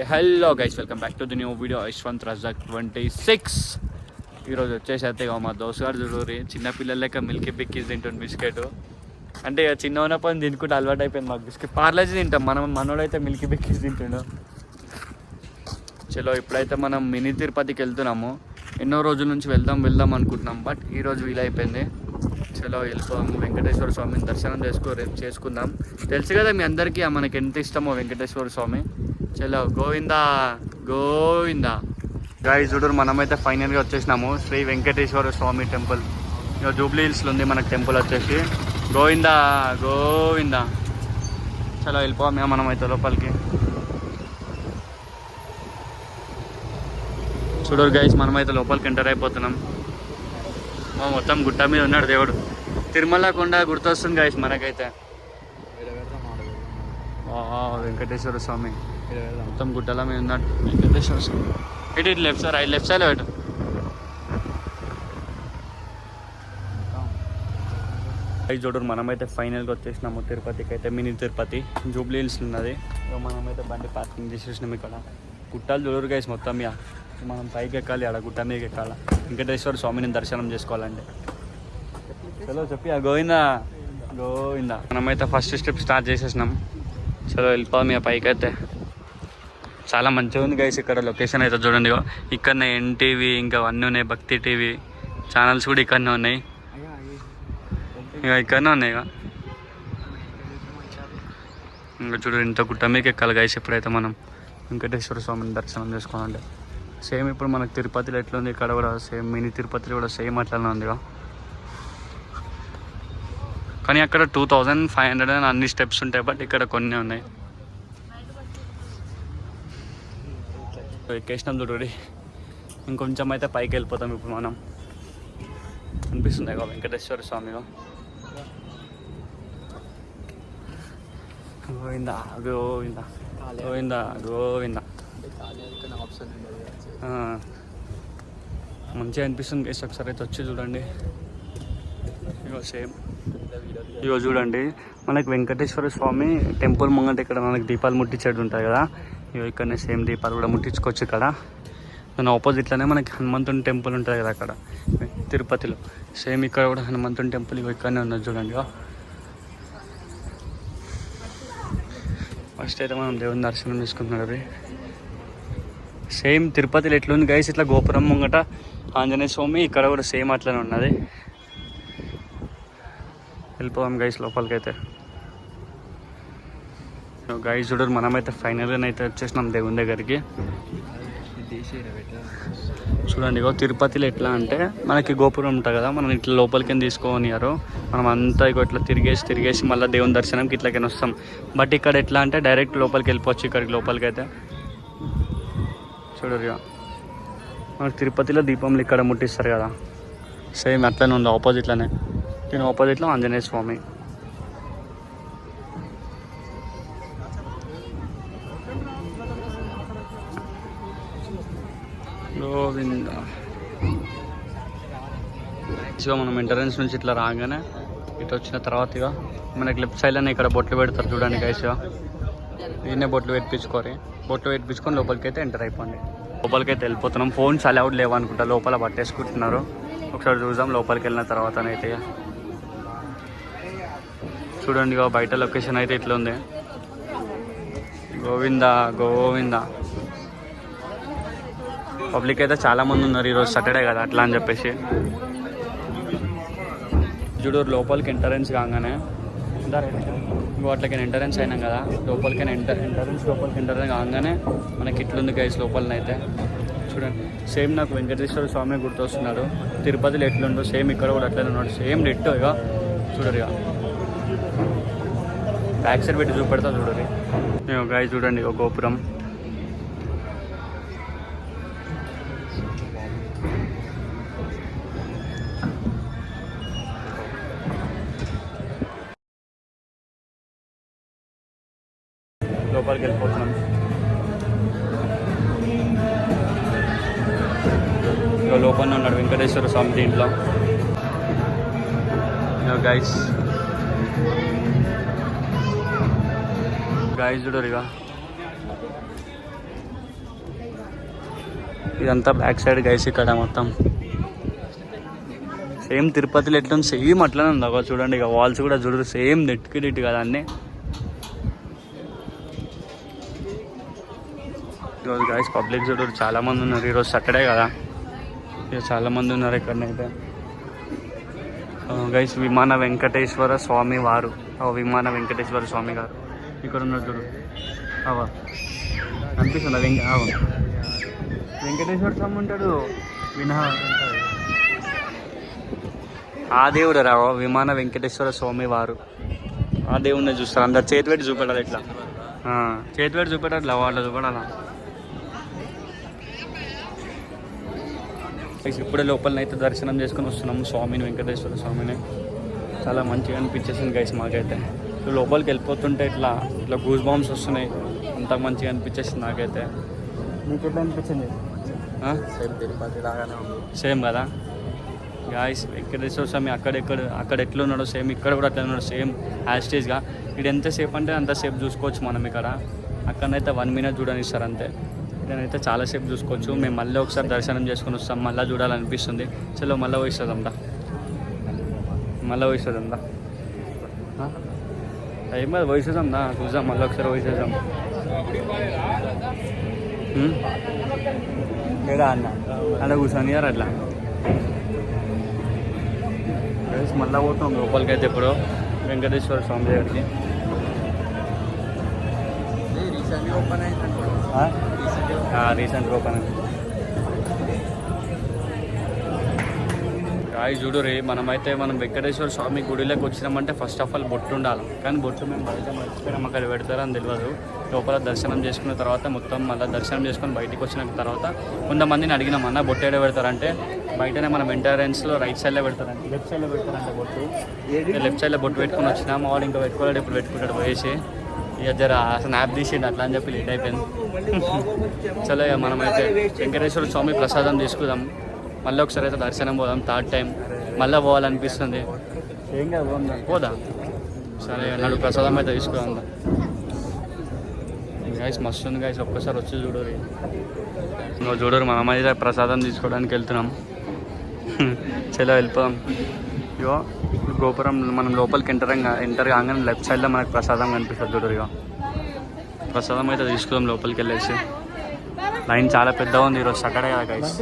Hello guys welcome back to the new video Yashwant Razak twenty six ఈరోజు వచ్చేసి అయితే మా దోస్తు గారు చూడూరి చిన్నపిల్లల లెక్క మిల్కీ బిక్కీస్ తింటుంది బిస్కెట్. అంటే ఇక చిన్న ఉన్నప్పుడు తినుకుంటే అలవాటు అయిపోయింది మాకు. బిస్కెట్ పార్లేజీ తింటాం. మనం మనోడైతే మిల్కీ బిక్కీస్ తింటుండు. చలో ఇప్పుడైతే మనం మినీ తిరుపతికి వెళ్తున్నాము. ఎన్నో రోజుల నుంచి వెళ్దాం వెళ్దాం అనుకుంటున్నాం. బట్ ఈరోజు వీలైపోయింది. చలో వెళ్ళిపోదాము వెంకటేశ్వర స్వామిని దర్శనం చేసుకో రేపు చేసుకుందాం. తెలుసు కదా మీ అందరికీ మనకి ఎంత ఇష్టమో వెంకటేశ్వర స్వామి. చలో గోవిందా గోవిందా. గాయ చూడరు మనమైతే ఫైనల్గా వచ్చేసినాము. శ్రీ వెంకటేశ్వర స్వామి టెంపుల్ ఇక జూబ్లీ హిల్స్లో ఉంది మనకి టెంపుల్ వచ్చేసి. గోవిందా గోవిందా. చలో వెళ్ళిపోదాం మనమైతే లోపలికి. చూడరు గైస్ మనమైతే లోపలికి ఎంటర్ అయిపోతున్నాం. మా మొత్తం గుట్ట మీద ఉన్నాడు దేవుడు. తిరుమల కొండ గుర్తొస్తుంది గైస్ మనకైతే. ఆ, వెంకటేశ్వర స్వామి. మొత్తం గుట్టల మీద ఉన్నట్టు. వెంకటేశ్వర స్వామి ఇటు ఇటు left side right left side ఇటు చూడరు మనమైతే ఫైనల్గా వచ్చేసినాము తిరుపతికి. అయితే మినీ తిరుపతి జూబ్లీ హిల్స్ ఉన్నది మనమైతే బండి పార్కింగ్ చేసేసినాం ఇక్కడ. గుట్టాలు చూడరు గైస్ మొత్తం ఇక మనం పైకి ఎక్కాలి ఆడ గుట్ట మీద ఎక్కాలి. వెంకటేశ్వర స్వామిని దర్శనం చేసుకోవాలండి. చలో చెప్పి ఆ గోవిందా? గోవిందా. మనమైతే ఫస్ట్ స్టెప్ స్టార్ట్ చేసేసినాం. చలో వెళ్ళిపోదాం ఇక పైకి అయితే చాలా మంచిగా ఉంది గైస్ ఇక్కడ లొకేషన్ అయితే చూడండి ఇక్కడనే ఎన్టీవీ ఇంకా అన్నీ ఉన్నాయి. భక్తి టీవీ ఛానల్స్ కూడా ఇక్కడనే ఉన్నాయి. ఇక ఇక్కడనే ఉన్నాయి ఇక ఇంకా చూడు ఇంత గుట్ట మీకు ఎక్కాలి గైస్ ఎప్పుడైతే మనం. వెంకటేశ్వర స్వామిని దర్శనం చేసుకోవాలంటే. సేమ్ ఇప్పుడు మనకు తిరుపతిలో ఎట్లుంది? ఇక్కడ కూడా సేమ్ మినీ తిరుపతిలో కూడా సేమ్ అట్లానే ఉంది ఇక కానీ అక్కడ టూ థౌజండ్ ఫైవ్ హండ్రెడ్ అని అన్ని స్టెప్స్ ఉంటాయి బట్ ఇక్కడ కొన్ని ఉన్నాయి. ఎక్కేసినాం చూడండి ఇంకొంచెం అయితే పైకి వెళ్ళిపోతాం ఇప్పుడు మనం. అనిపిస్తుంది కదా వెంకటేశ్వర స్వామిగా? గోవిందా గోవిందా గోవిందా గోవిందా. మంచిగా అనిపిస్తుంది గేస్ ఒకసారి అయితే వచ్చి చూడండి. ఇగో సేమ్. ఇగో చూడండి మనకి వెంకటేశ్వర స్వామి టెంపుల్ ముంగట ఇక్కడ మనకి దీపాలు ముట్టించేది ఉంటాయి కదా. ఇగో ఇక్కడనే సేమ్ దీపాలు కూడా ముట్టించుకోవచ్చు ఇక్కడ. దాని ఆపోజిట్లోనే మనకి హనుమంతుని టెంపుల్ ఉంటుంది కదా అక్కడ తిరుపతిలో. సేమ్ ఇక్కడ కూడా హనుమంతుని టెంపుల్ ఇగో ఇక్కడనే ఉన్నది చూడండి ఫస్ట్ అయితే మనం దేవుని దర్శనం చేసుకుంటున్నాడు అది సేమ్ తిరుపతిలో ఎట్లుంది గైస్ ఇట్లా గోపురం ముంగట ఆంజనేయ స్వామి ఇక్కడ కూడా సేమ్ అట్లనే ఉన్నది. వెళ్ళిపోదాం గైస్ లోపలికి అయితే చూడరు మనమైతే ఫైనల్గా అయితే వచ్చేసినాం దేవుని దగ్గరికి. చూడండి ఇగో తిరుపతిలో ఎట్లా అంటే మనకి గోపురం ఉంటుంది కదా మనం ఇట్లా లోపలికి తీసుకోనియారు మనం అంతా ఇగో ఇట్లా తిరిగేసి తిరిగేసి మళ్ళీ దేవుని దర్శనంకి ఇట్లాకైనా వస్తాం. బట్ ఇక్కడ ఎట్లా అంటే డైరెక్ట్ లోపలికి వెళ్ళిపోవచ్చు ఇక్కడికి లోపలికి అయితే చూడరు ఇక మనకి తిరుపతిలో దీపంలు ఇక్కడ ముట్టిస్తారు కదా. సేమ్ అట్లనే ఉంది ఆపోజిట్లోనే దీని ఆపోజిట్లో ఆంజనేయ స్వామి. గోవింద. సో మనం ఎంట్రన్స్ నుంచి ఇట్లా రాగానే ఇటు వచ్చిన తర్వాత ఇక మనకి లెఫ్ట్ సైడ్లోనే ఇక్కడ బొట్లు పెడతారు చూడండి గైస్ దీన్నే బొట్లు పెట్టించుకోరి. బొట్లు పెట్టించుకొని లోపలికి అయితే ఎంటర్ అయిపోండి. లోపలికి అయితే వెళ్ళిపోతున్నాం. ఫోన్స్ అలౌడ్ లేవు అనుకుంటా లోపల పట్టేసుకుంటున్నారు. ఒకసారి చూద్దాం లోపలికి వెళ్ళిన తర్వాత అయితే చూడండి బయట లొకేషన్ అయితే ఇట్లా ఉంది గోవిందా గోవిందా. పబ్లిక్ అయితే చాలా మంది ఉన్నారు ఈరోజు సాటర్డే కదా అట్లా అని చెప్పేసి. జుడూరు లోపలికి ఎంట్రన్స్ కాగానే అట్లకి ఎంట్రన్స్ అయినాం కదా లోపలికి ఎంటర్ ఎంట్రన్స్ లోపలికి ఎంటర్ కాగానే మనకి ఇట్లుంది గైస్ లోపలనైతే. చూడండి సేమ్ నాకు వెంకటేశ్వర స్వామి గుర్తొస్తున్నాడు తిరుపతిలో ఎట్లుండో సేమ్ ఇక్కడ కూడా అట్లనే ఉన్నాడు. సేమ్ డిట్ ఇక చూడరు ఇక బ్యాక్ సైడ్ పెట్టి చూపెడతా చూడరు. గాయ చూడండి ఒక గోపురం. లోపలికి వెళ్ళిపోతున్నాం. ఇక లోపల ఉన్నాడు వెంకటేశ్వర స్వామి దీంట్లో. గైస్ గైస్ చూడరు ఇక ఇదంతా బ్యాక్ సైడ్ గైస్ ఇక్కడ మొత్తం. సేమ్ తిరుపతిలో ఎట్లా సేమ్ అట్లనే ఉంది. ఒక చూడండి ఇక వాల్స్ కూడా చూడరు. సేమ్ నెట్కి నెట్ కదా అన్నీ. ఈరోజు గైస్ పబ్లిక్ చూడరు చాలా మంది ఉన్నారు. ఈరోజు సాటర్డే కదా. ఇక చాలా మంది ఉన్నారు ఇక్కడనైతే గైస్ విమాన వెంకటేశ్వర స్వామి వారు. విమాన వెంకటేశ్వర స్వామి గారు. ఇక్కడ ఉన్నారు చూడు. అవా అనిపిస్తుంది వెంక వెంకటేశ్వర స్వామి ఉంటాడు. వినా ఆ దేవుడు రావు విమాన వెంకటేశ్వర స్వామి వారు. ఆ దేవుడిని చూస్తారు? అందరు చేతి పెట్టి చూపెట్టాలి ఇట్లా చేతి పెట్టి చూపెట్టాలి వాళ్ళ చూపెట్టాలా? ఇప్పుడే లోపలనైతే దర్శనం చేసుకొని వస్తున్నాము స్వామిని వెంకటేశ్వర స్వామిని. చాలా మంచిగా అనిపించేసింది గైస్ మాకైతే. లోపలికి వెళ్ళిపోతుంటే ఇట్లా ఇట్లా గూస్ బాంబ్స్ వస్తున్నాయి. అంత మంచిగా అనిపించేసింది నాకైతే. మీకు ఎట్లా అనిపించింది సేమ్ కదా? గాయస్ వెంకటేశ్వర స్వామి అక్కడెక్కడ అక్కడ ఎట్లా ఉన్నాడో సేమ్ ఇక్కడ కూడా అట్లా ఉన్నాడు సేమ్ హ్యాస్టేజ్గా ఇక్కడ ఎంతసేపు అంటే అంతసేపు చూసుకోవచ్చు మనం ఇక్కడ. అక్కడనైతే వన్ మినిట్ చూడనిస్తారు అంతే. నేనైతే చాలాసేపు చూసుకోవచ్చు. మేము మళ్ళీ ఒకసారి దర్శనం చేసుకొని వస్తాం. మళ్ళీ చూడాలనిపిస్తుంది. చలో మళ్ళీ పోయిస్తుందాం దా మళ్ళీ పోయిస్తుందాం దా ఆ? ఏం కాదు పోయిస్తుందాం చూద్దాం మళ్ళీ ఒకసారి పోయిసేద్దాం ఏడా అన్న? అలా కూర్చొని అట్లా? మళ్ళీ పోతాం లోపలికి అయితే ఇప్పుడు వెంకటేశ్వర స్వామి దగ్గరికి. రీసెంట్గా ఓపెన్ అయింది రీసెంట్ రాయి చూడు రే మనమైతే మనం వెంకటేశ్వర స్వామి గుడిలోకి వచ్చినామంటే ఫస్ట్ ఆఫ్ ఆల్ బొట్టు ఉండాలి. కానీ బొట్టు మేము బయట మర్చిపోయినాం. అక్కడ పెడతారని తెలియదు. లోపల దర్శనం చేసుకున్న తర్వాత మొత్తం మళ్ళీ దర్శనం చేసుకొని బయటికి వచ్చిన తర్వాత కొంతమందిని అడిగినాం అన్న బొట్టు ఏడ పెడతారంటే? బయటనే మనం ఎంట్రన్స్లో రైట్ సైడ్లో పెడతారంట లెఫ్ట్ సైడ్లో పెడతారంట బొట్టు. లెఫ్ట్ సైడ్లో బొట్టు పెట్టుకొని వచ్చినా. మా వాడు ఇంకా పెట్టుకోలేడు ఇప్పుడు పెట్టుకుంటాడు పోయేసి. ఇక జర స్నాప్ తీసిండు అట్లా అని చెప్పి లేట్ అయిపోయింది. చలో ఇక మనమైతే వెంకటేశ్వర స్వామి ప్రసాదం తీసుకుందాం. మళ్ళీ ఒకసారి అయితే దర్శనం పోదాం థర్డ్ టైం మళ్ళీ పోవాలనిపిస్తుంది. పోదా. సరే నాడు ప్రసాదం అయితే తీసుకుందాం గైస్ మస్తు ఉంది గైస్ ఒక్కసారి వచ్చి చూడరు. నువ్వు చూడరు మనం అయితే ప్రసాదం తీసుకోవడానికి వెళ్తున్నాం. చలో వెళ్ళిపోదాం ఇగో గోపురం మనం లోపలికి ఎంటర్ ఎంటర్ కాగానే లెఫ్ట్ సైడ్లో మనకు ప్రసాదం కనిపిస్తుంది చూడరు ఇగో. ప్రసాదం అయితే తీసుకుందాం లోపలికి వెళ్ళేసి. లైన్ చాలా పెద్దగా ఉంది ఈరోజు సాటర్డే కదా గైస్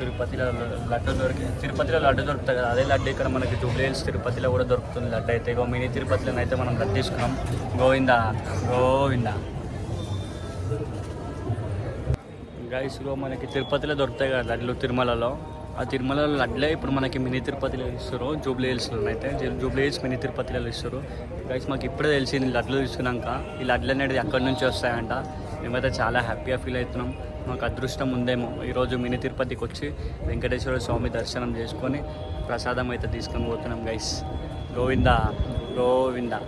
తిరుపతిలో లడ్డు దొరికి తిరుపతిలో లడ్డు దొరుకుతుంది కదా అదే లడ్డు ఇక్కడ మనకి జూబ్లీహిల్స్ తిరుపతిలో కూడా దొరుకుతుంది లడ్డు అయితే. ఇగో మినీ తిరుపతిలో అయితే మనం లడ్డు తీసుకున్నాం. గోవిందా గోవిందా. గైస్ మనకి తిరుపతిలో దొరుకుతాయి కదా లడ్లు తిరుమలలో. ఆ తిరుమలలో లడ్లే ఇప్పుడు మనకి మినీ తిరుపతిలో ఇస్తారు. జూబ్లీ హిల్స్లో అయితే. జూబ్లీ హిల్స్ మినీ తిరుపతిలో ఇస్తారు. గైస్ మాకు ఇప్పుడే తెలిసింది లడ్లు తీసుకున్నాక. ఈ లడ్లు అనేది ఎక్కడి నుంచి వస్తాయంట. మేమైతే చాలా హ్యాపీగా ఫీల్ అవుతున్నాం. మాకు అదృష్టం ఉందేమో. ఈరోజు మినీ తిరుపతికి వచ్చి వెంకటేశ్వర స్వామి దర్శనం చేసుకొని ప్రసాదం అయితే తీసుకొని పోతున్నాం గైస్ గోవిందా గోవిందా.